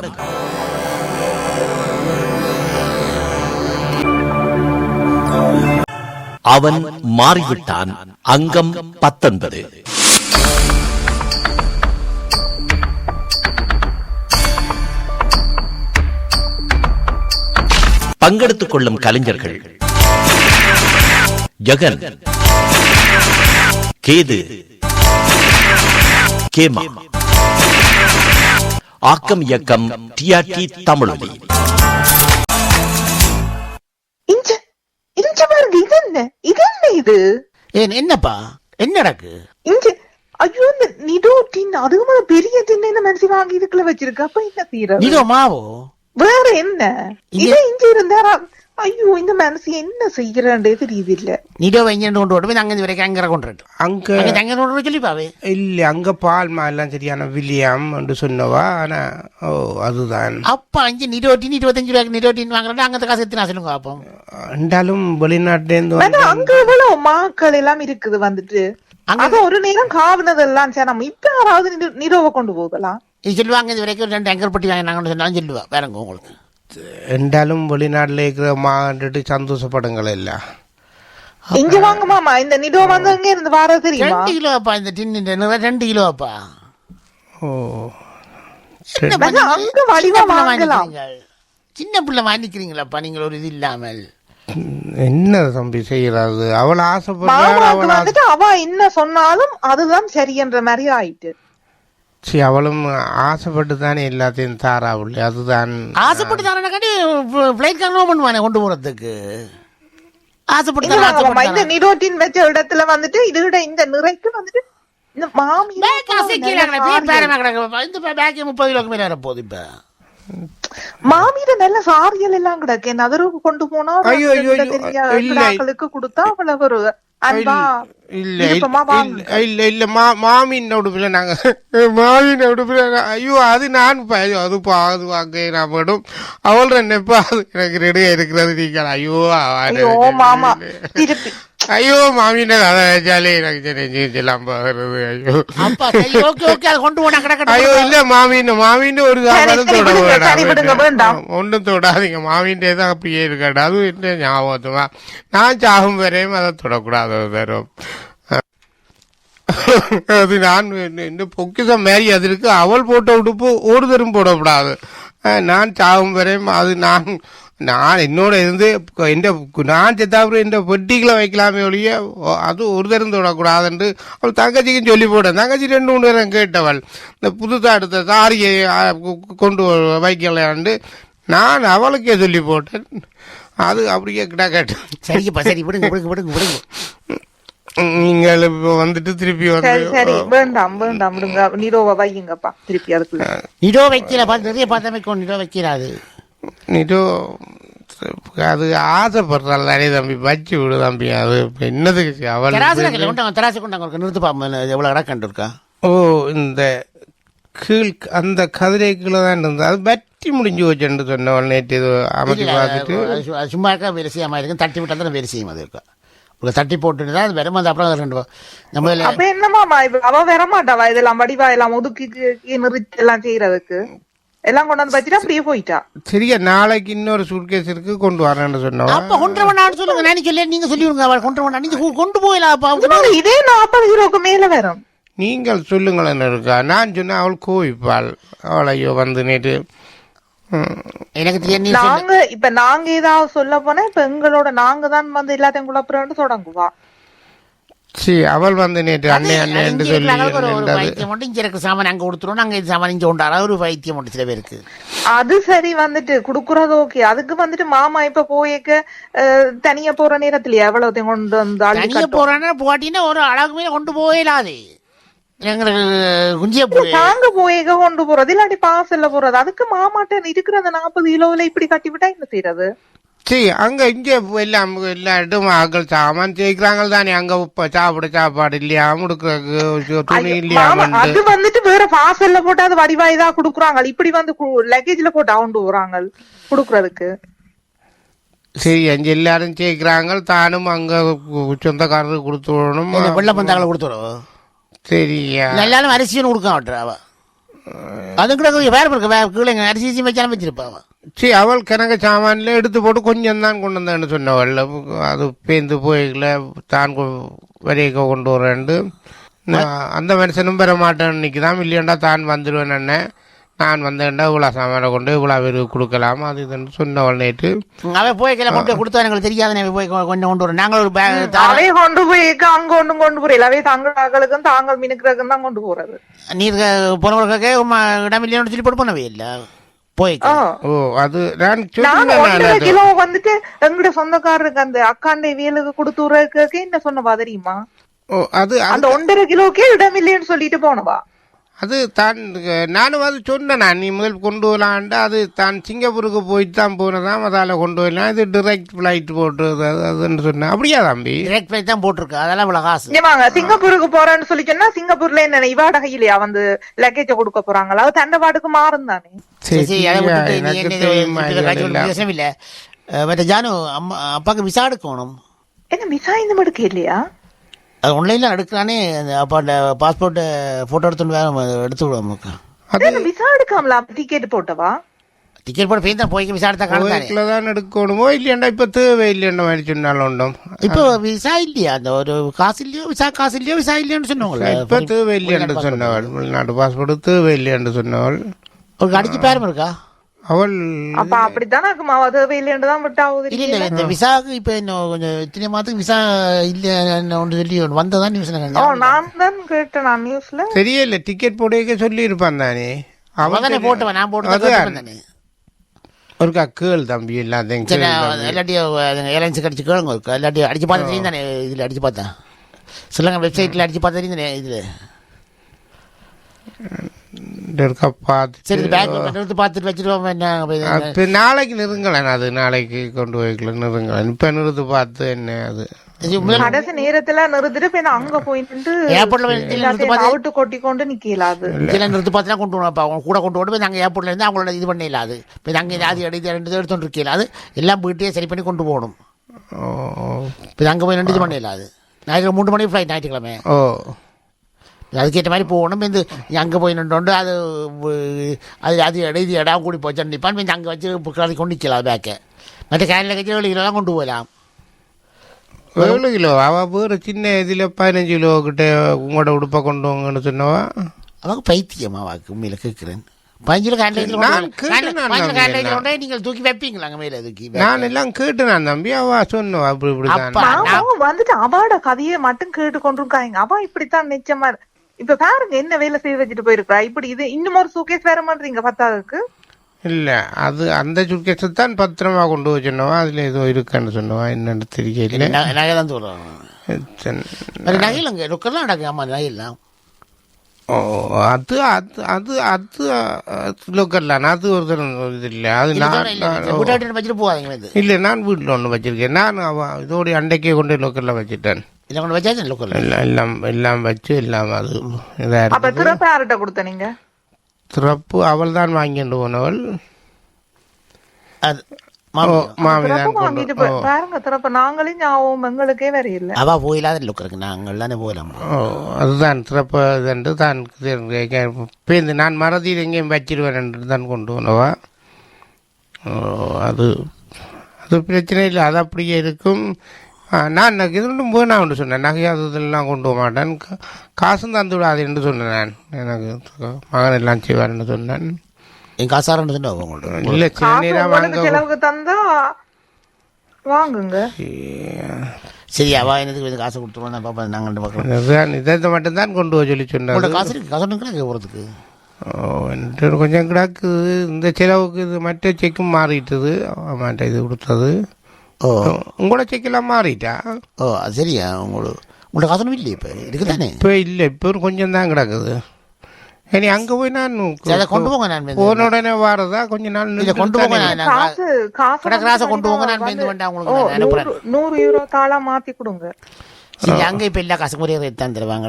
நாடகம் அவன் மாறிவிட்டான். அங்கம் பத்தொன்பது. பங்கெடுத்துக் கொள்ளும் கலைஞர்கள். ஜெகன். கேது. கேமா. ஆக்கம் இயக்கம் டிஆர்டி தமிழொலி. ஏன் என்னப்பா? என்ன நடக்கு? இஞ்ச ஐயோ இந்த நிடோ டின் அதுக்கு பெரிய டின் என்ன மனசு வாங்கி இதுக்குள்ள வச்சிருக்கு? அப்ப என்ன தீர? இதோ மாவோ? வேற என்ன? இங்க- இது இஞ்ச இருந்தாரா? ஐயோ இந்த மனசு என்ன தெரியுது இல்ல நிடோ வைங்கன்னு கொண்டு விட்டு அங்கே வரைக்கும் அங்கே கொண்டு அங்க அங்கே அங்கே கொண்டு சொல்லி பாவே இல்ல அங்க பால்மா எல்லாம் சரியான வில்லியம் என்று சொன்னவா ஆனா ஓ அதுதான் அப்பா அஞ்சு நிரோட்டின் இருபத்தஞ்சு ரூபாய்க்கு நிரோட்டின் வாங்குறேன் அங்கே காசு எத்தனை சொல்லுங்க பார்ப்போம் என்றாலும் வெளிநாட்டிலேருந்து அங்க எவ்வளவு மாக்கள் எல்லாம் இருக்குது வந்துட்டு அங்க- ஒரு நேரம் காவினதெல்லாம் சரி நம்ம இப்ப யாராவது நிரோ- நிரோவை கொண்டு போகலாம் இது சொல்லுவாங்க இது வரைக்கும் ரெண்டு அங்கர் பட்டி வாங்கினாங்கன்னு சொன்னாலும் சொல்லுவா வேறங்க உங்களுக்கு என்றாலும் வெளிநாட்டுல இருக்கிற மாண்டுட்டு சந்தோஷப்படுங்கள் எல்லாம் இங்க வாங்க மாமா இந்த நிடோ வந்து அங்க இருந்து வார தெரியுமா? ரெண்டு கிலோப்பா இந்த டின்னு நிறைய ரெண்டு கிலோப்பா ஓ? அங்க வடிவா சின்ன பிள்ளை வாங்கலாம். சின்ன பிள்ளை வாங்கிக்கிறீங்களாப்பா நீங்கள் ஒரு இது இல்லாமல்? என்ன தம்பி செய்யறது அவள் ஆசைப்படுறாள் மாமாவுக்கு அவள் ஆசை- வந்துட்டு அவ என்ன சொன்னாலும் அதுதான் சரியன்ற மாதிரி ஆயிட்டு. சரி அவளும் ஆசைப்பட்டு தானே எல்லாத்தையும் தாராவுள்ள. அதுதான் ஆசைப்பட்டு தானே ஃப்ளைட் கன்ஃபார்ம் பண்ணுவானே கொண்டு போறதுக்கு. ஆசைப்பட்டு இந்த நிரோட்டின் வச்ச இடத்துல வந்துட்டு இதோட இந்த நிறைக்கு வந்துட்டு இந்த மாமி இந்த பேக் முப்பது கிலோக்கு மேல வரப்போகுது இப்ப. மாமியிட நல்ல சாரியல் எல்லாம் கிடக்கு. அதற்கு கொண்டு போனா இல்லை. கொடுத்தா அவ்வளவு இல்ல இல்ல இல்ல மா மாமியின் உடுப்புல நாங்க மாமியின் உடுப்புல ஐயோ அது நான் ஐயோ அது பாது வாங்க நான் படும். அவள் நினைப்பா அது எனக்கு ரெடியா இருக்கிறது நீங்கள் ஐயோ மாமா ஐயோ மாமியின் கதை வச்சாலே எனக்கு நெஞ்செல்லாம் போகிறது ஐயோ அதை ஐயோ இல்ல மாமின் மாமின் ஒரு சாப்பாடும் தொட வேண்டாம். ஒன்றும் தொடாதீங்க மாமின் தான் அப்படியே இருக்கட்டும் அதுவும் என்ன ஞாபகத்துமா நான் சாகும் வரையும் அதை தொடக்கூடாது அது தரும் அது நான் இந்த- பொக்கிசம் மாரி அது இருக்கு அவள் போட்ட உடுப்பு ஒரு தரும் போடக்கூடாது நான் சாகும் வரையும் அது நான் நான் என்னோட இருந்து எந்த நான் செத்தாப்புறம் இந்த பெட்டிகளை வைக்கலாமே ஒழிய ஓ, அது ஒரு தரம் தொடக்கூடாதுன்ட்டு அவள் தங்கச்சிக்கும் சொல்லி போட்டேன். தங்கச்சி ரெண்டு மூணு நேரம் கேட்டவள். இந்த புதுசா எடுத்த சாரியை கொண்டு வ- வைக்கலான்ட்டு நான் அவளுக்கே சொல்லி போட்டேன். அது அப்படியே கிட்ட. கேட்டேன் சரிப்பா சரி விடுங்க விடுங்க விடுங்க விடுங்க. நீங்கள் இப்போ வந்துட்டு திருப்பி சரி சரி வந்து வேண்டாம் வேண்டாம் விடுங்க. நிரோவை வையுங்கப்பா திருப்பி அதுக்குள்ள. நிடோ வைக்கல பார்த்து நிறைய பார்த்தா வைக்கும் நிடோ வைக்கிறாது நீட்டோ அது ஆசைப்படுறாள் தானே தம்பி வச்சு விடு தம்பி அது இப்ப என்னதுக்கு அவள் தராசு கொண்டாங்க தராசு கொண்டாங்க நிறுத்து பாப்போம் எவ்வளோ இடம் கண்டு இருக்கா ஓ இந்த கீழ் அந்த கதிரைக்குள்ள தான் இருந்தது. அது வட்டி முடிஞ்சு வச்சுன்னு சொன்னவள் நேற்று இது அமைச்சு பார்த்துட்டு. சும்மா இருக்கா வேலை செய்யாம இருக்கும் தட்டி விட்டா தான் வேலை செய்யும் அது இருக்கா? உங்களை தட்டி போட்டுட்டு தான் அது வெறும் வந்து அப்புறம் அது ரெண்டு நம்ம அப்ப என்னமாமா அவ வர மாட்டாவா இதெல்லாம் வடிவா எல்லாம் ஒதுக்கி நிறுத்தி எல்லாம் செய்யறதுக்கு? எல்லாம் கொண்டு வந்து வச்சுட்டு அப்படியே போயிட்டா சரியா நாளைக்கு இன்னொரு சூட்கேஸ் இருக்கு கொண்டு வரேன்னு சொன்னவா அப்ப கொண்டு வேணாம்னு சொல்லுங்க நான் சொல்லி நீங்க சொல்லி விடுங்க அவள் கொண்டு வேணாம் நீங்க கொண்டு இவங்க இதே நாற்பது கிலோக்கு மேல வரும் நீங்கள் சொல்லுங்களேன் இருக்கா நான் சொன்னேன் அவள் கோவிப்பாள் அவள் ஐயோ வந்து நேற்று எனக்கு. நாங்க இப்ப நாங்க ஏதாவது சொல்ல போனா இப்ப எங்களோட நாங்க தான் வந்து எல்லாத்தையும் குழப்பறோம்னு தொடங்குவா சரி அவள் வந்து நேற்று அண்ணே அண்ணே என்று சொல்லி ஒரு- மட்டும் இங்க இருக்கிற சாமான் அங்க கொடுத்துருவோம். அங்க இது சாமான் இங்க உண்டாரா ஒரு வைத்தியம் மட்டும் சில பேருக்கு. அது சரி வந்துட்டு குடுக்குறது ஓகே. அதுக்கு வந்துட்டு மாமா இப்ப போயக்க தனியா போற நேரத்துல எவ்வளவு கொண்டு வந்து தனியா கட்டும். போறான்னா போட்டின்னா ஒரு அளவுக்கு மேல கொண்டு போயிடாது நாங்க போயக்க கொண்டு போறது. இல்லாட்டி பாசல்ல போறது. அதுக்கு மாமாட்ட இருக்கிற அந்த நாற்பது கிலோல இப்படி கட்டி விட்டா என்ன செய்யறது சரி அங்க இங்க எல்லாம் எல்லா இடமும் ஆக்கள் சாமான் சேர்க்கிறாங்க தானே அங்க உப்ப சாப்பிட சாப்பாடு இல்லையா முடுக்கிறதுக்கு துணி இல்லையா அது வந்துட்டு வேற பாசல்ல போட்டு அது வடிவாய் தான் குடுக்குறாங்க இப்படி வந்து லக்கேஜ்ல போட்டு கொண்டு போறாங்க குடுக்குறதுக்கு சரி அங்க எல்லாரும் சேர்க்கிறாங்க தானும் அங்க சொந்தக்காரருக்கு கொடுத்து விடணும் வெள்ள பந்தாக்களை கொடுத்துரும் சரியா எல்லாரும் அரிசியும் கொடுக்க மாட்டா அவ அது கூட கொஞ்சம் வேற இருக்கு வேற கீழே அரிசி அரிசி வச்சாலும் வச்சிருப்பாங்க சரி அவள் கணக்கு சாமான்ல எடுத்து போட்டு கொஞ்சம் தான் கொண்டு வந்தேன்னு சொன்னவள் அது பேந்து போய்க்கல தான் வரையக்க கொண்டு வரேன்ட்டு. அந்த மனுஷனும் பெற மாட்டேன் இன்னைக்கு தான் இல்லையாண்டா தான் வந்துடுவேன் அண்ணன் நான் வந்தேன்டா இவ்வளோ சாமானை கொண்டு இவ்வளோ பேருக்கு கொடுக்கலாம் அது இதுன்னு சொன்னவள் நேற்று. அவன் போய் கிளம்ப கொண்டு கொடுத்தா எங்களுக்கு தெரியாத போய் கொ- கொஞ்சம் கொண்டு வரோம். நாங்களும் ஒரு பேக் அவை கொண்டு போய் அங்க ஒண்ணும் கொண்டு போறீங்க அவை தங்களாக்களுக்கும் தாங்கள் மினுக்கிறதுக்கும் தான் கொண்டு போறது. நீர் போனவர்களுக்கு இடம் இல்லைன்னு சொல்லி போட்டு பண்ணவே இல்லை. ஓ அது நான். கிலோ வந்துட்டு எங்கட சொந்தக்காரருக்கு அந்த அக்காண்ட வியலுக்கு கொடுத்து விடுறதுக்கு என்ன சொன்னவா தெரியுமா? ஓ அது அது அந்த ஒன்றரை கிலோக்கே இடம் இல்லைன்னு சொல்லிட்டு போனவா? அது தான் நானும் அது சொன்னேன். நான் நீ முதல் கொண்டு வரலான்ட்டு அது தான் சிங்கப்பூருக்கு போயிட்டு தான் போனதாம் அதால் கொண்டு வரலாம். இது டிரெக்ட் ஃப்ளைட் போட்டு அது அதுன்னு சொன்னேன். அப்படியா தம்பி? டிரெக்ட் பிரைஸ் தான் போட்டிருக்கு. அதெல்லாம் இவ்வளவு காசு. வாங்க சிங்கப்பூருக்கு போறேன்னு சொல்லி சொன்னா சிங்கப்பூர்ல என்ன இவாட கையிலயா வந்து லக்கேஜ கொடுக்க போறாங்களா? அது தண்டபாடுக்கு மாறும் தானே. சரி இல்லை. மற்ற ஜானு அம்மா அப்பாவுக்கு விசா எடுக்கணும். என்ன மிசா இந்த மடுக்கு இல்லையா அது ஒன்லைன்ல எடுக்கிறானே அந்த அப்பாண்ட பாஸ்போர்ட் போட்டோ எடுத்துட்டு வேற எடுத்து விடுவோம் நமக்கு. அது என்ன விசா எடுக்காமலா டிக்கெட் போட்டவா? டிக்கெட் போட்டு போய் தான் போய்க்கு விசா எடுத்தா கோயிலுக்குள்ள தான் எடுக்கணுமோ இல்லையாண்டா? இப்போ தேவை இல்லைன்ற மாதிரி சொன்னாலும் உண்டும். இப்போ விசா இல்லையா? அந்த ஒரு காசு இல்லையோ விசா காசு இல்லையோ விசா இல்லையோன்னு சொன்னவங்கள. இப்போ தேவை இல்லையென்று சொன்னவள். வெளிநாட்டு பாஸ்போர்ட் தேவை இல்லையென்று சொன்னவள். ஒரு அடிச்சு பேரும் இருக்கா? அவள் அப்ப அப்படித்தானே இருக்குமா தேவை இல்லைன்னு தான் விட்டு ஆகுது இல்ல இல்ல இந்த விசாவுக்கு இப்ப இன்னும் கொஞ்சம் இத்தனை மாதத்துக்கு விசா இல்ல ஒன்று சொல்லி வந்ததான் நான் தான் கேட்டேன் நான் நியூஸ்ல தெரியல டிக்கெட் போடுக்க சொல்லி இருப்பான் தானே. அவன் தானே போட்டுவன் நான் போட்டு அதான். தானே. ஒரு கேள் தம்பி எல்லாத்தையும். எல்லாத்தையும் ஏர்லைன்ஸுக்கு அடிச்சு கேளுங்க எல்லாத்தையும் அடிச்சு பார்த்து தெரியும் தானே இதில் அடிச்சு பார்த்தேன் சொல்லுங்க வெப்சைட்டில் அடிச்சு பார்த்து தெரியும் தானே இதில். சரி எடுத்து பார்த்துட்டு வச்சிருவோம். என்ன நாளைக்கு நெருங்கலன் அது நாளைக்கு கொண்டு போய்க்கலாம் நெருங்கலன் இப்ப நிறுத்து பார்த்து என்ன அது? கடைசி நேரத்துல நிறுத்திட்டு அங்க போய் நின்று ஏர்போர்ட்ல போய் நிறுத்தி எல்லாத்தையும் பார்த்து- அவுட்டு கொட்டி கொண்டு நிக்கல அது. நிறுத்து பார்த்து கொண்டு வரணும். அப்போ அவங்க கூட கொண்டு நாங்கள் ஏர்போர்ட்ல இருந்து அவங்களோட இது பண்ண இல்லாது இப்போ அங்கே அது எடுத்து ரெண்டு எடுத்துட்டு இருக்கல அது. எல்லாம் வீட்டையே சரி பண்ணி கொண்டு போகணும். ஓ. இப்போ அங்கே போய் ரெண்டு இது பண்ண இல்லாது ஞாயிற்றுக்கிழமை மூணு மணிக்கு ஃப்ளைட் ஞாயிற்றுக்கிழமை. ஓ. அதுக்கேற்ற மாதிரி போகணும். இந்த அங்கே போய் நின்று அது அது அது எழுதி இடம் கூடி போச்சு. நிற்பான் இந்த அங்கே வச்சு கிளறி கொண்டு நிற்கலாம் பேக்கை மற்ற கேனில் கட்சி ஏழு கிலோலாம் கொண்டு போகலாம். ஏழு கிலோ? அவ வேற சின்ன இதுல பதினஞ்சு கிலோ கிட்ட உங்களோட உடுப்பை கொண்டு வாங்கன்னு சொன்னவா? அவங்க பைத்தியமா வாக்கு உண்மையில கேட்குறேன் பஞ்சில் கேண்டில் நம்பி நீங்கள் தூக்கி வைப்பீங்களா அங்கே மேலே தூக்கி நான் எல்லாம் கேட்டு நான் தம்பி. அவ சொன்னவா அப்படி அப்பா. ஆமா வந்துட்டு அவாட கதையை மட்டும் கேட்டு கொண்டிருக்காங்க அவ இப்படித்தான் நிச்சயமா இப்ப பாருங்க என்ன வேலை செய்து வச்சுட்டு போயிருக்கா? இப்படி இது இன்னும் ஒரு சூகேஸ் வேற பண்றீங்க பத்தாவதுக்கு இல்ல அது அந்த சுட்கேஸை தான் பத்திரமா கொண்டு போய் சொன்னவா? அதுல ஏதோ இருக்குன்னு சொன்னவா? என்னன்னு தெரியல. நகை தான் சொல்கிறோம் சரி. அது நகையில் அங்கே ரொக்கெல்லாம் நடக்கு ஆமாம் நகையெல்லாம் ஓ அது அது அது அது லோக்கல் அது ஒரு இது இல்லை. அது நான் வச்சுட்டு போவாங்க இது. இல்லை நான் வீட்டில் ஒன்று வச்சிருக்கேன். நான் அவ இதோடைய அண்டைக்கே கொண்டு லோக்கலில் வச்சுட்டேன். இதை கொண்டு வச்சாச்சு? லோக்கல் எல்லாம் எல்லாம் எல்லாம் வச்சு எல்லாம் அது இதாக அப்ப திறப்ப யார்கிட்ட கொடுத்த நீங்க? திறப்பு அவள் தான் வாங்கிட்டு போனவள். அது நாங்களே நாங்கள் அதுதான் திறப்பு இதுண்டு தான் பேருந்து நான் மறதியில் எங்கேயும் வச்சிருவேன் என்று தான் கொண்டு போனவா? அது அது பிரச்சனை இல்லை. அது அப்படியே இருக்கும். நான் எனக்கு இது ஒன்றும் வேணாம் என்று சொன்னேன் நகை அது இதெல்லாம் கொண்டு போக மாட்டேன் கா- காசும் தந்து விடாது என்று சொன்னேன் நான் எனக்கு மகன் எல்லாம் செய்வார்னு சொன்னேன் என் காசாரன்னு சொன்னா உங்கள்ட்ட இல்லை சில நேரம் வாங்க செலவுக்கு தந்தா வாங்குங்க சரி அவ எனக்கு இது காசு கொடுத்துருவோம் நான் பாப்பா நாங்கள் ரெண்டு இதுதான் இதை மட்டும்தான் கொண்டு போக சொல்லி சொன்னது உங்கள்ட்ட காசு இருக்கு காசு போகிறதுக்கு ஓ, என்கிட்ட கொஞ்சம் கிடக்குது இந்த செலவுக்கு இது மற்ற செக்கும் மாறிட்டுது அவன்கிட்ட இது கொடுத்தது ஓ. உங்களோட செக்கெல்லாம் மாறிட்டா? ஓ அது சரியா. உங்களுக்கு உங்கள்ட்ட காசு ஒன்றும் இல்லையே இப்போ? இருக்கு தானே இப்போ இல்லை இப்போ கொஞ்சம் தான் கிடக்குது. இனி அங்கே போய் நான் கொண்டு போங்க நான் போன உடனே வாரதா? கொஞ்ச நாள் இதை கொண்டு போங்க நான் காசு காசு காசை கொண்டு போங்க நான் வேண்டாம் ஓ, உங்களுக்கு நான் அனுப்புறேன். நூறு- நூறு யூரோ தாளா மாத்தி கொடுங்க. சரி அங்கே இப்போ எல்லா காசுக்கும் ஒரே ரேட் தான் தருவாங்க.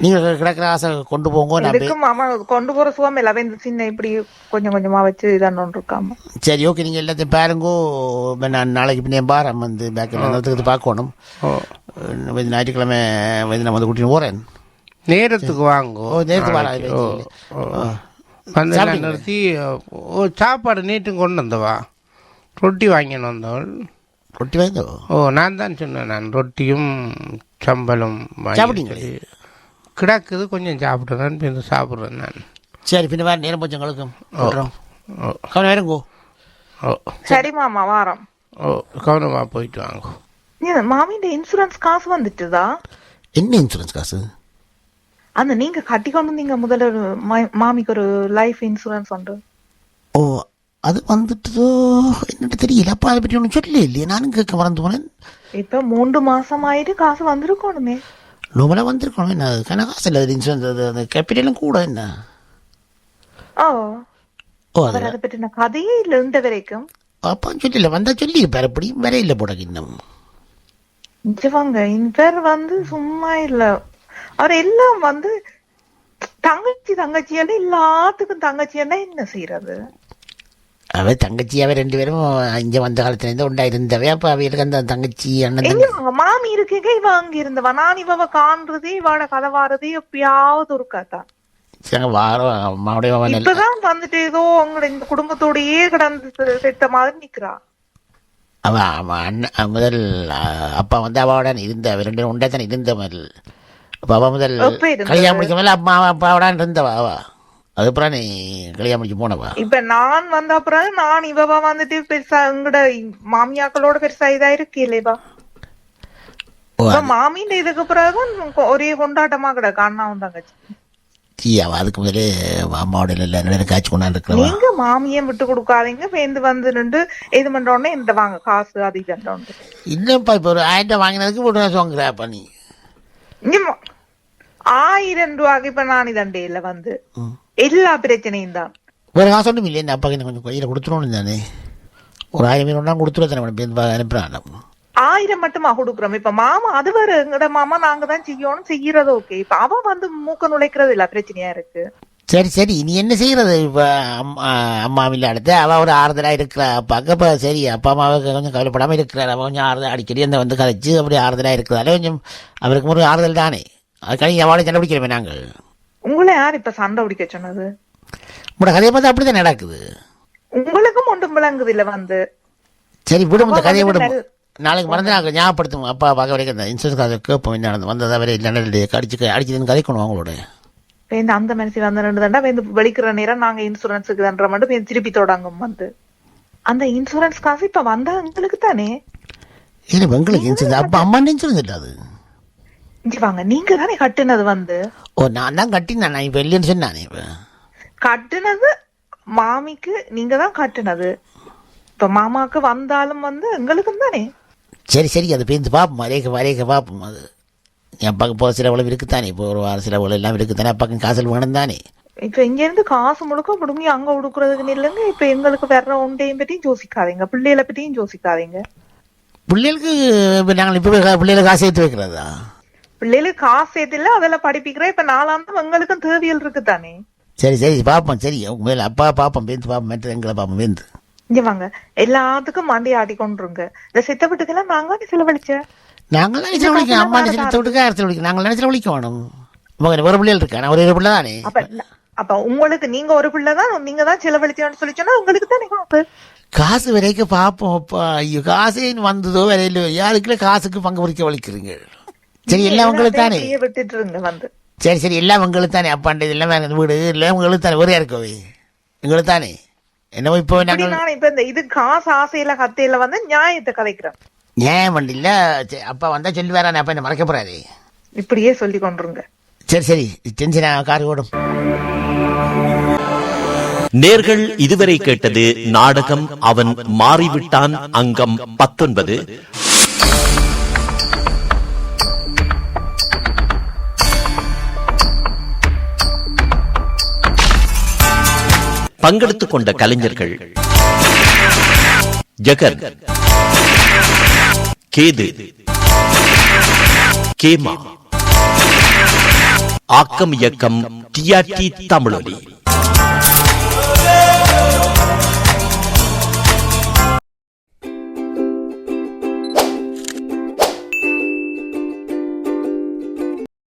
நீங்கள் கிடக்கிற காசை கொண்டு போங்க இதுக்கும் ஆமா கொண்டு போற சுகம் இல்ல இந்த சின்ன இப்படி கொஞ்சம் கொஞ்சமா வச்சு இதான்னு இருக்காம சரி ஓகே நீங்கள் எல்லாத்தையும் பாருங்கோ. நான் நாளைக்கு பின்னே பாரம் வந்து பேக்கில் பார்க்கணும். ஓ. அஹ் வந்து ஞாயிற்றுக்கிழமை வந்து நான் வந்து கூட்டின்னு போகிறேன் நேரத்துக்கு வாங்கோ. நேரத்துக்கு எல்லாம் சாப்பிட்டீங்களா? நிறுத்தி ஓ சாப்பாடு நேற்றும் கொண்டு வந்தவா? ரொட்டி வாங்கின்னு வந்தவள். ரொட்டி வாங்கோ ஓ நான் தான் சொன்னேன் நான் ரொட்டியும் சம்பளம் வாங்கி சாப்பிட்டீங்களே? கிடக்குது கொஞ்சம் சாப்பிடுறேன் பிறகு சாப்பிட்றேன் நான். சரி பின்ன வேறு நேரம் போச்சு எங்களுக்கும் கவனம் வேறுங்கோ ஓ சரி மாமா வாரம். ஓ கவனமாக போயிட்டு வாங்க. மாமியோட இன்சூரன்ஸ் காசு வந்துட்டுதா? என்ன இன்சூரன்ஸ் காசு? அந்த நீங்க கட்டி கொண்டு வந்தீங்க முதல்ல ஒரு மாமிக்கு ஒரு லைஃப் இன்சூரன்ஸ் உண்டு ஓ அது வந்துட்டுதோ என்னட்டு தெரியல. அப்பா அதை பற்றி ஒன்றும் சொல்லல இல்லையே. நானும் கேட்க மறந்து போனேன். இப்ப மூன்று மாசம் ஆயிட்டு காசு வந்திருக்கணுமே. நோமலாக வந்திருக்கணும் என்ன அது கணக்கு காசு இல்லை இன்சூரன்ஸ் அது அந்த கேபிட்டலும் கூட என்ன ஓ ஓ அது பற்றின கதையே இல்ல இந்த வரைக்கும் அப்பா சொல்லல வந்தா சொல்லியிருப்பார் அப்படி வேற இல்லை போட இன்னும் நிஜமாங்க இவர் வந்து சும்மா இல்ல அவர் எல்லாம் வந்து தங்கச்சி தங்கச்சியால எல்லாத்துக்கும் தங்கச்சியால என்ன செய்யறது அவ தங்கச்சி அவ ரெண்டு பேரும் இங்க வந்த காலத்துல இருந்து உண்டா இருந்தவே அப்ப அவங்களுக்கு அந்த தங்கச்சி அண்ணன் மாமி இருக்கேங்க இவ அங்க இருந்தவ. நான் இவ காண்றதே இவாட கதை வாரதே எப்பயாவது ஒரு கதை. இப்பதான் வந்துட்டு ஏதோ உங்களோட இந்த குடும்பத்தோடயே கிடந்து செத்த மாதிரி நிக்கிறா. அவ அவன் அண்ணன் முதல் அப்பா வந்து அவாவோட இருந்த ரெண்டு பேரும் உண்டா தானே இருந்த முதல். அப்ப முதல்? கல்யாணம் முடிக்க மேல அம்மா அப்பாவோட இருந்தவா அவ. அதுக்கப்புறம் நீ கல்யாணம் முடிக்க போனவா? இப்ப நான் வந்த அப்புறம் நான் இவவா வந்துட்டு பெருசா எங்கட மாமியாக்களோட பெருசா இதா இருக்கு இப்ப மாமியின் இதுக்கு பிறகுதான் கொ- ஒரே கொண்டாட்டமா கிடக்கு அண்ணாவும் தங்கச்சி. அவ அதுக்கு முதலே அம்மாவோட இல்லை பேரும் காய்ச்சி கொண்டாந்து நீங்க மாமியை விட்டு கொடுக்காதீங்க பேந்து வந்து நின்று இது பண்றோடனே இந்த வாங்க காசு அது இதுன்ட்டு இல்லப்பா இப்ப ஒரு ஆயிரம் வாங்கினதுக்கு ஒரு காசு வாங்குறாப்பா நீ? ஆயிரம் ரூபாய்க்கு இப்ப நான் இதண்டையில வந்து. எல்லா பிரச்சனையும் தான். ஒரு காசு ஒன்றும் இல்லை அப்பா கொஞ்சம் கையில் கொடுத்துருவோம் தானே. ஒரு ஆயிரம் பேர் ஒன்றா கொடுத்துருவா தானே அனுப்புறான். ஆயிரம் மட்டுமா கொடுக்குறோம்? இப்ப மாமா அது வேற எங்கட மாமா நாங்க தான் செய்யணும் செய்யறது ஓகே இப்ப அவ வந்து மூக்க நுழைக்கிறது இல்ல பிரச்சனையா இருக்கு. சரி சரி நீ என்ன செய்யறது? இப்போ அம்மா இல்லை அடுத்து அவள் ஒரு ஆறுதலாக இருக்கிறா. அப்பாவுக்கு இப்போ சரி அப்பா அம்மாவுக்கு கொஞ்சம் கவலைப்படாமல் இருக்கிறார். அவள் கொஞ்சம் ஆறுதல் அடிக்கடி அந்த வந்து கதைச்சு அப்படி ஆறுதலாக இருக்கிறதால கொஞ்சம் அவருக்கு ஒரு ஆறுதல் தானே. அதுக்காக அவளை சண்டை பிடிக்கிறோமே நாங்கள். உங்களை யார் இப்ப சண்டை பிடிக்க சொன்னது? உங்களோட கதையை பார்த்தா அப்படி தான் நடக்குது? உங்களுக்கும் ஒன்றும் விளங்குது இல்ல வந்து. சரி விடும் இந்த கதையை விடும் நாளைக்கு மறந்து நாங்கள் ஞாபகப்படுத்தும். அப்பா பார்க்க வரைக்கும் இந்த இன்சூரன்ஸ் காசை கேட்போம். என்ன நடந்து வந்ததை வரை இல்லைன்னா அடிச்சு அடிச்சதுன்னு கதைக்கணும் அவங்களோட வேந்து அந்த மனசு வந்து ரெண்டு தண்டா வேந்து வெளிக்கிற நேரம் நாங்க இன்சூரன்ஸுக்கு தண்ட மட்டும் வேந்து திருப்பி தொடங்கும் வந்து. அந்த இன்சூரன்ஸ் காசு இப்ப வந்தா எங்களுக்கு தானே? ஏன்னா எங்களுக்கு இன்சூரன்ஸ் அப்பா அம்மா இன்சூரன்ஸ் இல்லை அது? இங்க வாங்க. நீங்க தானே கட்டுனது வந்து? ஓ நான் தான் கட்டினேன். நான் இப்போ இல்லைன்னு சொன்னானே இப்போ. கட்டுனது மாமிக்கு நீங்க தான் கட்டுனது. இப்ப மாமாக்கு வந்தாலும் வந்து எங்களுக்கும் தானே? சரி சரி. அது பேருந்து பார்ப்போம் வரைக்க வரைக்க பார்ப்போம் அது என் அப்பாவுக்கு போக சில உழவு இருக்குத்தானே இப்போ ஒரு வார சில உழவு எல்லாம் இருக்குத்தானே அப்பாவுக்கு காசல் வேணும் தானே? இப்ப இங்க இருந்து காசு முழுக்க முடுங்கி அங்க உடுக்குறதுக்கு இல்லைங்க. இப்ப எங்களுக்கு வர்ற ஒன்றையும் பத்தியும் யோசிக்காதீங்க. பிள்ளைகளை பத்தியும் யோசிக்காதீங்க. பிள்ளைகளுக்கு இப்போ நாங்கள் இப்போ பிள்ளைகளுக்கு காசு சேர்த்து வைக்கிறதா? பிள்ளைகளுக்கு காசு சேர்த்து இல்ல அதெல்லாம் படிப்பிக்கிறேன். இப்ப நாலாந்தம் எங்களுக்கும் தேவையல் இருக்கு தானே. சரி சரி பார்ப்போம் சரி. மேலே அப்பா பார்ப்போம் பேந்து பார்ப்போம் மற்ற எங்களை பார்ப்போம் பேந்து இங்க வாங்க. எல்லாத்துக்கும் மண்டி ஆட்டி கொண்டுருங்க. இந்த செத்த வீட்டுக்கெல்லாம் நாங்க தானே செலவழிச்ச? நாங்கள் நினைச்சல விழிக்கோம் அம்மா நினைச்சல விட்டுக்க அரசியல் விழிக்கும் நாங்கள் நினைச்சல விழிக்க வேணும்? ஒரு பிள்ளைகள் இருக்கா நான் ஒரே பிள்ளை தானே. அப்ப உங்களுக்கு நீங்க ஒரு பிள்ளை தான் நீங்க தான் செலவழிச்சோன்னு சொல்லி சொன்னா உங்களுக்கு தானே காசு? காசு வரைக்கும் பார்ப்போம் ஐயோ காசே வந்ததோ வரையிலோ யாருக்குள்ள காசுக்கு பங்கு பிடிக்க வலிக்கிறீங்க? சரி எல்லாம் உங்களுக்கு தானே? விட்டுட்டு இருங்க வந்து. சரி சரி எல்லாம் உங்களுக்கு தானே? அப்பாண்டது எல்லாம் வீடு எல்லாம் உங்களுக்கு தானே? ஒரே இருக்கவே எங்களுக்கு தானே? என்னவோ இப்போ நாங்கள் நான் இப்ப இந்த இது காசு ஆசையில கத்தையில வந்து நியாயத்தை கதைக்கிறேன் ஏன் வண்டியில் அப்பா வந்தால் சொல்லி வேறானே அப்பா என்ன மறக்க போறாரு இப்படியே சொல்லி கொண்டுருங்க. சரி சரி டென்ஷன் கார் ஓடும். நேர்கள் இதுவரை கேட்டது நாடகம் அவன் மாறிவிட்டான் அங்கம் பத்தொன்பது. பங்கெடுத்துக் கொண்ட கலைஞர்கள். ஜெகன். கேது. கேமா. ஆக்கம் இயக்கம் டிஆர்டி தமிழொலி.